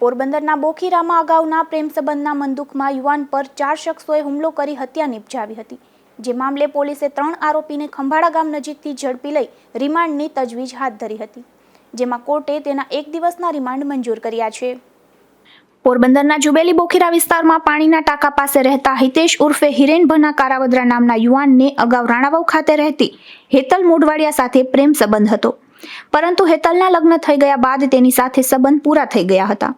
પોરબંદરના બોખીરામાં અગાઉના પ્રેમ સંબંધના મંદુકમાં યુવાન પર ચાર શખ્સોએ હુમલો કરી હત્યા નિપજાવી હતી. જે મામલે પોલીસે ત્રણ આરોપીને ખંભાળા ગામ નજીકથી ઝડપી લઈ રિમાન્ડની તજવીજ હાથ ધરી હતી. જેમાં કોર્ટે તેના એક દિવસના રિમાન્ડ મંજૂર કર્યા છે. પોરબંદરના જુબેલી બોખીરા વિસ્તારમાં પાણીના ટાંકા પાસે રહેતા હિતેશ ઉર્ફે હિરેન ભના કારાવદ્રા નામના યુવાનને અગાઉ રાણાવાવ ખાતે રહેતી હેતલ મોઢવાડિયા સાથે પ્રેમ સંબંધ હતો. પરંતુ હેતલના લગ્ન થઈ ગયા બાદ તેની સાથે સંબંધ પૂરા થઈ ગયા હતા.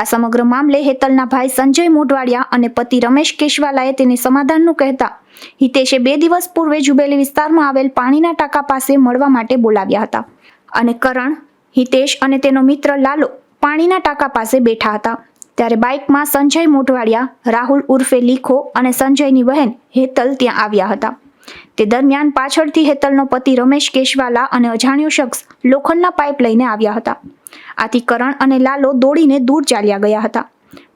આ સમગ્ર મામલે હેતલના ભાઈ સંજય મોઢવાડિયા અને પતિ રમેશ કેશવાલાએ તેને સમાધાનનું કહેતા હિતેશે બે દિવસ પૂર્વે જુબેલી વિસ્તારમાં આવેલ પાણીના ટાંકા પાસે મળવા માટે બોલાવ્યા હતા. અને કરણ, હિતેશ અને તેનો મિત્ર લાલો પાણીના ટાંકા પાસે બેઠા હતા. ત્યારે બાઇકમાં સંજય મોઢવાડિયા, રાહુલ ઉર્ફે લીખો અને સંજયની બહેન હેતલ ત્યાં આવ્યા હતા. તે દરમિયાન પાછળથી હેતલનો પતિ રમેશ કેશવાલા અને અજાણ્યો શખ્સ લોખંડના પાઇપ લઈને આવ્યા હતા. આથી કરણ અને લાલો દોડીને દૂર ચાલ્યા ગયા હતા.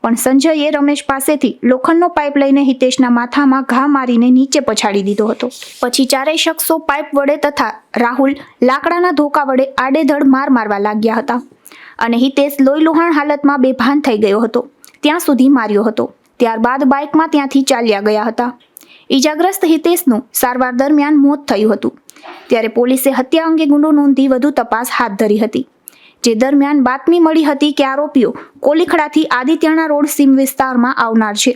પણ સંજયે રમેશ પાસેથી લોખંડનો પાઇપ લઈને હિતેશના માથામાં ઘા મારીને નીચે પછાડી દીધો હતો. પછી ચારેય શખ્સો પાઇપ વડે તથા રાહુલ લાકડાના ધોકા વડે આડેધડ માર મારવા લાગ્યા હતા. અને હિતેશ લોહીલુહાણ હાલતમાં બેભાન થઈ ગયો હતો. ત્યાં સુધી માર્યો હતો. ત્યારબાદ બાઇકમાં ત્યાંથી ચાલ્યા ગયા હતા. ઈજાગ્રસ્ત હિતેશનું સારવાર દરમિયાન મોત થયું હતું. ત્યારે પોલીસે હત્યા અંગે ગુનો નોંધી વધુ તપાસ હાથ ધરી હતી. જે દરમિયાન બાતમી મળી હતી કે આરોપીઓ કોલીખડાથી આદિત્યના રોડ સીમ વિસ્તારમાં આવનાર છે.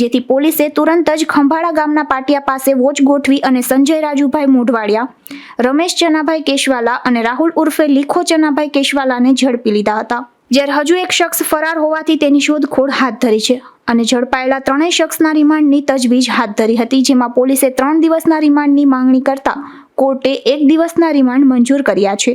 જેથી પોલીસે તુરંત જ ખંભાળા ગામના પાટિયા પાસે વોચ ગોઠવી અને સંજય રાજુભાઈ મોઢવાડિયા, રમેશ ચનાભાઈ કેશવાલા અને રાહુલ ઉર્ફે લીખો ચનાભાઈ કેશવાલાને ઝડપી લીધા હતા. જ્યારે હજુ એક શખ્સ ફરાર હોવાથી તેની શોધખોળ હાથ ધરી છે અને ઝડપાયેલા ત્રણેય શખ્સના રિમાન્ડની તજવીજ હાથ ધરી હતી, જેમાં પોલીસે ત્રણ દિવસના રિમાન્ડની માંગણી કરતા કોર્ટે એક દિવસના રિમાન્ડ મંજૂર કર્યા છે.